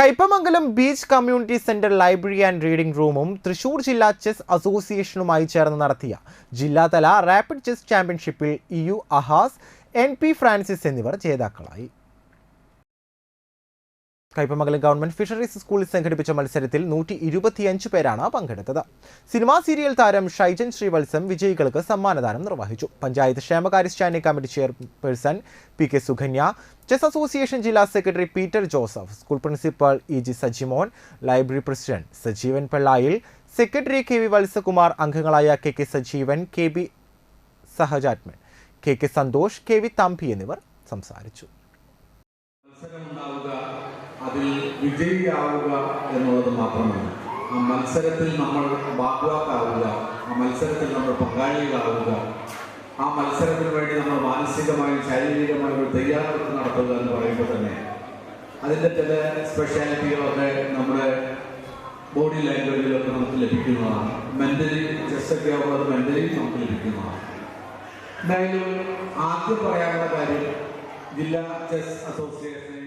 Kaipamangalam beach community centre library and reading റൂമും തൃശൂർ ജില്ലാ chess അസോസിയേഷനുമായി ചേർന്ന് നടത്തിയ ജില്ലാതല റാപ്പിഡ് ചെസ് ചാമ്പ്യൻഷിപ്പിൽ E U Ahas N P Francis എന്നിവർ ജേതാക്കളായി. കയ്പമംഗലം ഗവൺമെന്റ് ഫിഷറീസ് സ്കൂളിൽ സംഘടിപ്പിച്ച മത്സരത്തിൽ നൂറ്റി ഇരുപത്തിയഞ്ച് പേരാണ് പങ്കെടുത്തത്. സിനിമാ സീരിയൽ താരം ഷൈജൻ ശ്രീവത്സം വിജയികൾക്ക് സമ്മാനദാനം നിർവഹിച്ചു. പഞ്ചായത്ത് ക്ഷേമകാര്യ standing committee chairperson P K Sukhanya chess association ജില്ലാ secretary Peter Joseph school principal E G Sajimon library president Sajeevan Pillayil secretary K V Vatsakumar അംഗങ്ങളായ K K Sajeevan K B Sahajathman K K Santhosh K V Thampi എന്നിവർ സംസാരിച്ചു. അതിൽ വിജയിയാവുക എന്നുള്ളത് മാത്രമല്ല. ആ മത്സരത്തിൽ നമ്മൾ വാഗ്വാക്കാവുക ആ മത്സരത്തിൽ നമ്മൾ പങ്കാളികളാവുക ആ മത്സരത്തിന് വേണ്ടി നമ്മൾ മാനസികമായും ശാരീരികമായും ഒരു തയ്യാറെടുപ്പ് നടത്തുക എന്ന് പറയുമ്പോൾ തന്നെ അതിന്റെ ചില സ്പെഷ്യാലിറ്റികളൊക്കെ നമ്മുടെ ബോഡി ലാംഗ്വേജിലൊക്കെ നമുക്ക് ലഭിക്കുന്നതാണ്. മെന്റലി ചെസ്സൊക്കെ ആവുമ്പോൾ മെന്റലി നമുക്ക് ലഭിക്കുന്നതാണ്. എന്തായാലും ആദ്യം പറയാനുള്ള കാര്യം ജില്ലാ ചെസ് അസോസിയേഷനെ